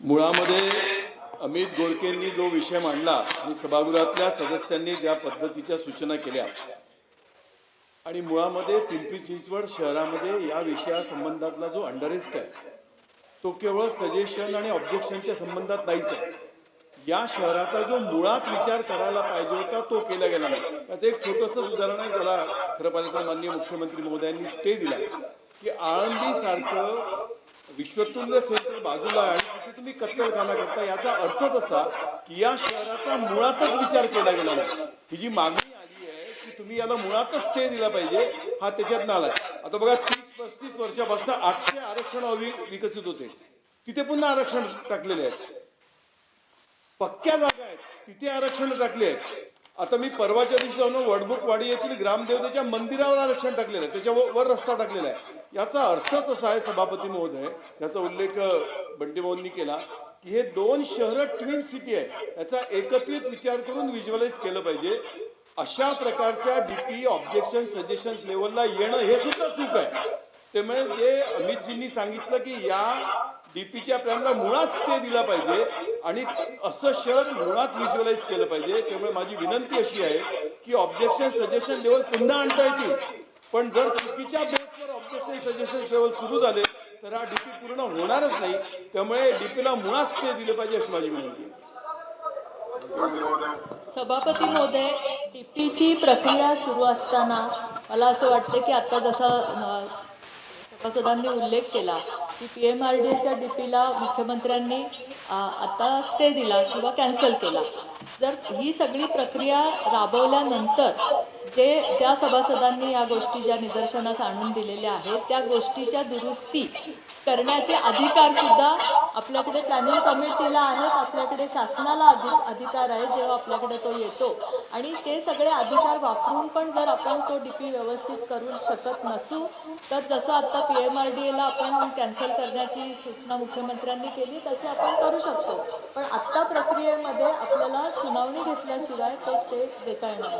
मुळामध्ये अमित गोरकेंनी जो विषय मांडला आणि सभागृहातल्या सदस्यांनी ज्या पद्धतीच्या सूचना केल्या आणि मुळामध्ये पिंपरी चिंचवड शहरामध्ये या विषयासंबंधातला जो अंडरेस्ट आहे तो केवळ सजेशन आणि ऑब्जेक्शनच्या संबंधात नाहीच आहे. या शहराचा जो मुळात विचार करायला पाहिजे होता तो केला गेला नाही. त्याचं एक छोटंसं उदाहरण आहे त्याला खरं पाहिजे तर माननीय मुख्यमंत्री महोदयांनी स्टे दिला की आळंदी सारखं विश्वतुल्य सेंटर बाजूला आहे आणि तिथे तुम्ही कत्तलखाना करता. याचा अर्थच असा की या शहराचा मुळातच विचार केला गेला नाही. ही जी मागणी आली आहे की तुम्ही याला मुळातच स्टे दिला पाहिजे हा त्याच्यात आलाय आता बघा तीस पस्तीस वर्षापासून आठशे आरक्षण विकसित होते. तिथे पुन्हा आरक्षण टाकलेले आहेत. पक्क्या जागा आहेत. तिथे आरक्षण टाकले आहेत. आता मी परवाच्या दिवशी जाऊन वडबुकवाडी येथील ग्रामदेवतेच्या मंदिरावर आरक्षण टाकलेलं आहे. त्याच्या वर रस्ता टाकलेला आहे. याचा अर्थ तसा आहे सभापती महोदय याचा उल्लेख अ, केला की हे दोन शहरं ट्विन सिटी आहे याचा एकत्रित विचार करून व्हिज्युअलाइज केलं पाहिजे. अशा प्रकारच्या डीपी ऑब्जेक्शन सजेशन्स लेवलला येणं हे सुद्धा चूक आहे. त्यामुळे जे अमितजींनी सांगितलं की या डीपीच्या प्लॅनला मुळात स्टे दिला पाहिजे आणि असं शहर मुळात व्हिज्युअलाइज केलं पाहिजे त्यामुळे माझी विनंती अशी आहे की ऑब्जेक्शन सजेशन लेवल पुन्हा आणता येतील. पण जर चुकीच्या बेसवर ऑब्जेक्शन सजेशन लेवल सुरू झाले तर हा डीपी पूर्ण होणारच नाही. त्यामुळे डीपीला मुळात स्टे दिले पाहिजे अशी माझी विनंती सभापती महोदय डीपीची प्रक्रिया सुरू असताना मला असं वाटतं की आता जसा सभासदांनी उल्लेख केला की पी एम आर डीच्या डीपीला मुख्यमंत्र्यांनी आता स्टे दिला किंवा कॅन्सल केला. जर ही सगळी प्रक्रिया राबवल्यानंतर जे ज्या सभासदांनी या गोष्टी ज्या निदर्शनास आणून दिलेल्या आहेत त्या गोष्टीच्या दुरुस्ती करण्याचे अधिकार सुद्धा आपल्याकडे प्लॅनिंग कमिटीला आहेत आपल्याकडे शासनाला अधि अधिकार आहे जेव्हा आपल्याकडे तो येतो. आणि ते सगळे अधिकार वापरून पण जर आपण तो डी पी व्यवस्थित करू शकत नसू तर जसं आता पी एम आर डी एला आपण कॅन्सल करण्याची सूचना मुख्यमंत्र्यांनी केली तसे आपण करू शकतो. पण आत्ता प्रक्रियेमध्ये आपल्याला सुनावणी घेतल्याशिवाय तो स्टे देता येणार